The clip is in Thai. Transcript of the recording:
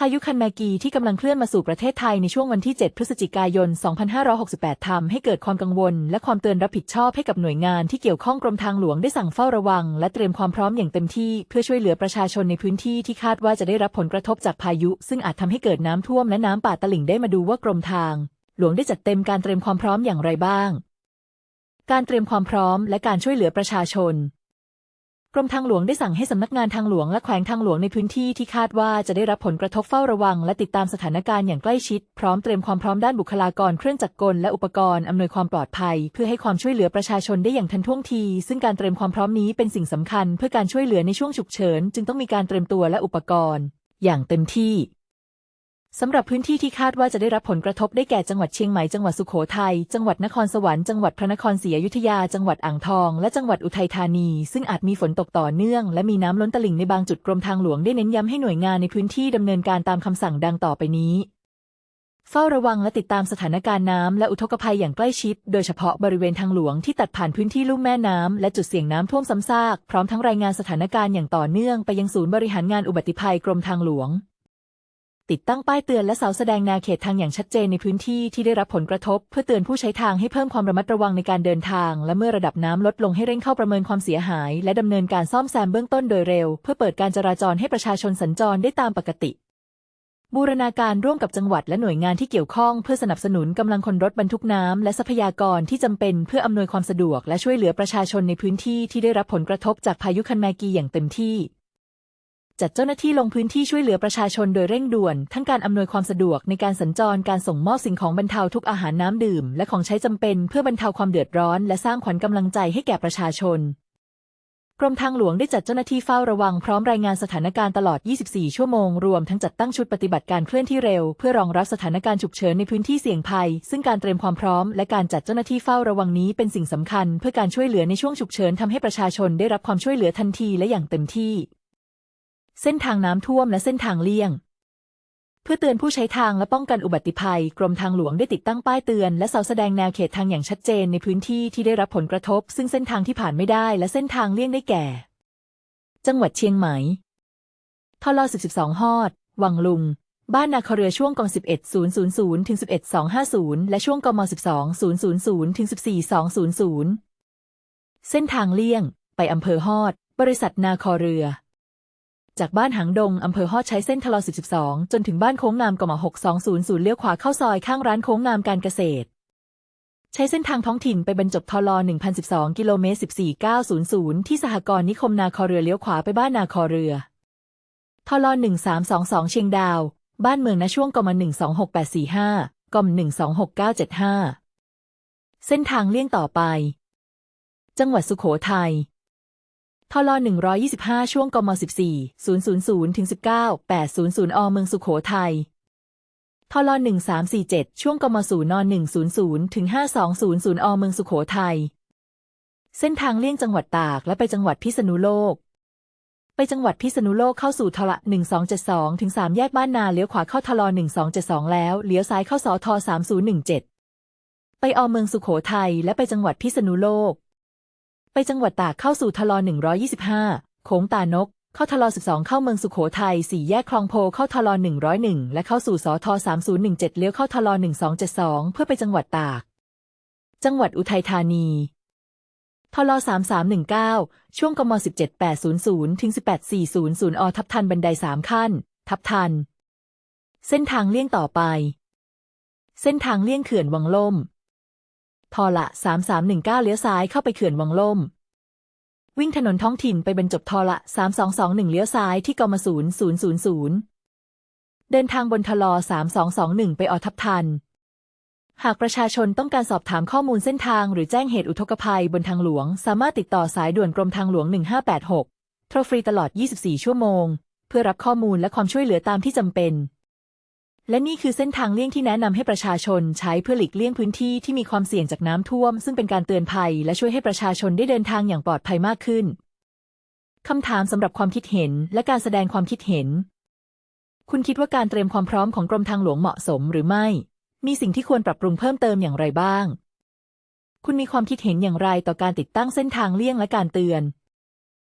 พายุคันแมกีที่กำลังเคลื่อนมาสู่ประเทศไทยในช่วงวันที่ 7 พฤศจิกายน 2568 ทำให้เกิดความกังวล และความเตือนรับผิดชอบให้กับหน่วยงานที่เกี่ยวข้องกรมทางหลวงได้สั่งเฝ้าระวัง และเตรียมความพร้อมอย่างเต็มที่เพื่อช่วยเหลือประชาชนในพื้นที่ที่คาดว่าจะได้รับผลกระทบจากพายุ ซึ่งอาจทำให้เกิดน้ำท่วมและน้ำป่าตลิ่งได้มาดูว่ากรมทาง หลวงได้จัดเต็มการเตรียมความพร้อมอย่างไรบ้าง การเตรียมความพร้อมและการช่วยเหลือประชาชน รมทางหลวงได้สั่งให้สำนักงานทางหลวงและแขวงทางหลวงในพื้นที่ที่คาดว่าจะได้รับผลกระทบเฝ้าระวัง และติดตามสถานการณ์อย่างใกล้ชิด พร้อมเตรียมความพร้อมด้านบุคลากรเครื่องจักรกลและอุปกรณ์อำนวยความปลอดภัย เพื่อให้ความช่วยเหลือประชาชนได้อย่างทันท่วงที ซึ่งการเตรียมความพร้อมนี้เป็นสิ่งสำคัญ เพื่อการช่วยเหลือในช่วงฉุกเฉิน จึงต้องมีการเตรียมตัวและอุปกรณ์ อย่างเต็มที่ สำหรับพื้นที่ที่คาดว่าจะได้รับผลกระทบได้แก่จังหวัดเชียงใหม่ จังหวัดสุโขทัย จังหวัดนครสวรรค์ จังหวัดพระนครศรีอยุธยา จังหวัดอ่างทอง และจังหวัดอุทัยธานี ซึ่งอาจมีฝนตกต่อเนื่อง และมีน้ำล้นตลิ่งในบางจุดกรมทางหลวงได้เน้นย้ำให้หน่วยงานในพื้นที่ดำเนินการตามคำสั่งดังต่อไปนี้ เฝ้าระวังและติดตามสถานการณ์น้ำและอุทกภัยอย่างใกล้ชิด โดยเฉพาะบริเวณทางหลวงที่ตัดผ่านพื้นที่ลุ่มแม่น้ำและจุดเสี่ยงน้ำท่วมซ้ำซาก พร้อมทั้งรายงานสถานการณ์อย่างต่อเนื่องไปยังศูนย์บริหารงานอุบัติภัยกรมทางหลวง ติดตั้งป้ายเตือนและเสาแสดงแนวเขตทางอย่างชัดเจนในพื้นที่ที่ได้รับผลกระทบ เพื่อเตือนผู้ใช้ทางให้เพิ่มความระมัดระวังในการเดินทาง และเมื่อระดับน้ำลดลงให้เร่งเข้าประเมินความเสียหาย และดำเนินการซ่อมแซมเบื้องต้นโดยเร็ว เพื่อเปิดการจราจรให้ประชาชนสัญจรได้ตามปกติบูรณาการร่วมกับจังหวัดและหน่วยงานที่เกี่ยวข้องเพื่อสนับสนุนกำลังคนรถบรรทุกน้ำและทรัพยากรที่จำเป็นเพื่ออำนวยความสะดวกและช่วยเหลือประชาชนในพื้นที่ที่ได้รับผลกระทบจากพายุคันแมกีอย่างเต็มที่ จัดเจ้าหน้าที่ลงพื้นที่ช่วยเหลือประชาชนโดยเร่งด่วน ทั้งการอำนวยความสะดวกในการสัญจร การส่งมอบสิ่งของบรรเทาทุกอาหารน้ำดื่ม และของใช้จำเป็นเพื่อบรรเทาความเดือดร้อน และสร้างขวัญกำลังใจให้แก่ประชาชน กรมทางหลวงได้จัดเจ้าหน้าที่เฝ้าระวังพร้อมรายงานสถานการณ์ตลอด 24 ชั่วโมง รวมทั้งจัดตั้งชุดปฏิบัติการเคลื่อนที่เร็ว เพื่อรองรับสถานการณ์ฉุกเฉินในพื้นที่เสี่ยงภัย ซึ่งการเตรียมความพร้อม และการจัดเจ้าหน้าที่เฝ้าระวังนี้เป็นสิ่งสำคัญ เพื่อการช่วยเหลือในช่วงฉุกเฉินทำให้ประชาชนได้รับความช่วยเหลือทันทีและอย่างเต็มที่ เส้นทางน้ำท่วมและเส้นทางเลี่ยง เพื่อเตือนผู้ใช้ทางและป้องกันอุบัติภัย กรมทางหลวงได้ติดตั้งป้ายเตือน และเสาแสดงแนวเขตทางอย่างชัดเจนในพื้นที่ที่ได้รับผลกระทบ ซึ่งเส้นทางที่ผ่านไม่ได้และเส้นทางเลี่ยงได้แก่ จังหวัดเชียงใหม่ทล12 ฮอด วังลุง บ้านนาคเรือช่วงกอง11.000ถึง11.250 และช่วงกม12.000ถึง14.200 เส้นทางเลี่ยง ไปอำเภอฮอด บริษัทนาคเรือ จากบ้านหางดงอำเภอฮอดใช้เส้นทลอ12จนถึงบ้านโค้งงามกม6200 เลี้ยวขวาเข้าซอยข้างร้านโค้งงามการเกษตร ใช้เส้นทางท้องถิ่นไปบรรจบทล1012 กิโลเมตร 14900 ที่สหกรณ์นิคมนาคอเรือเลี้ยวขวาไปบ้านนาคอเรือทล1322 เชียงดาว บ้านเมืองณช่วงกม126845กม126975 เส้นทางเลี่ยงต่อไป จังหวัดสุโขทัย ทล125 ช่วงกม14 000ถึง19 800 อเมืองสุโขทัยทล1347 ช่วงกม0น100ถึง5200 อเมืองสุโขทัย เส้นทางเลี่ยงจังหวัดตากและไปจังหวัดพิษณุโลก ไปจังหวัดพิษณุโลกเข้าสู่ทล1272ถึง3แยกบ้านนาเลี้ยวขวาเข้าทล1272 แล้วเลี้ยวซ้ายเข้าสอท3017 ไปอเมืองสุโขทัยและไปจังหวัดพิษณุโลก ไปจังหวัดตากเข้าสู่ทล125โค้งตานก เข้าทล12เข้าเมืองสุโขทัยสี่แยกคลองโพเข้าทล101และเข้าสู่สท3017เลี้ยวเข้าทล1272เพื่อไปจังหวัดตาก จังหวัดอุทัยธานีทล3319 ช่วงกม17800ถึง18400 อทับทันบันไดสามขั้น ทับทัน เส้นทางเลี่ยงต่อไป เส้นทางเลี่ยงเขื่อนวังล่ม ทอละ3319เลี้ยวซ้ายเข้าไปเขื่อนวังล่ม วิ่งถนนท้องถิ่นไปบรรจบทอละ3221เลี้ยวซ้ายที่กม0000เดินทางบนทลอ3221ไปอทับทัน หากประชาชนต้องการสอบถามข้อมูลเส้นทางหรือแจ้งเหตุอุทกภัยบนทางหลวง สามารถติดต่อสายด่วนกรมทางหลวง 1586 โทรฟรีตลอด 24 ชั่วโมง เพื่อรับข้อมูลและความช่วยเหลือตามที่จำเป็น และนี่คือเส้นทางเลี่ยงที่แนะนำให้ประชาชนใช้เพื่อหลีกเลี่ยงพื้นที่ที่มีความเสี่ยงจากน้ำท่วม ซึ่งเป็นการเตือนภัย และช่วยให้ประชาชนได้เดินทางอย่างปลอดภัยมากขึ้นคำถามสำหรับความคิดเห็นและการแสดงความคิดเห็น คุณคิดว่าการเตรียมความพร้อมของกรมทางหลวงเหมาะสมหรือไม่ มีสิ่งที่ควรปรับปรุงเพิ่มเติมอย่างไรบ้าง คุณมีความคิดเห็นอย่างไรต่อการติดตั้งเส้นทางเลี่ยงและการเตือน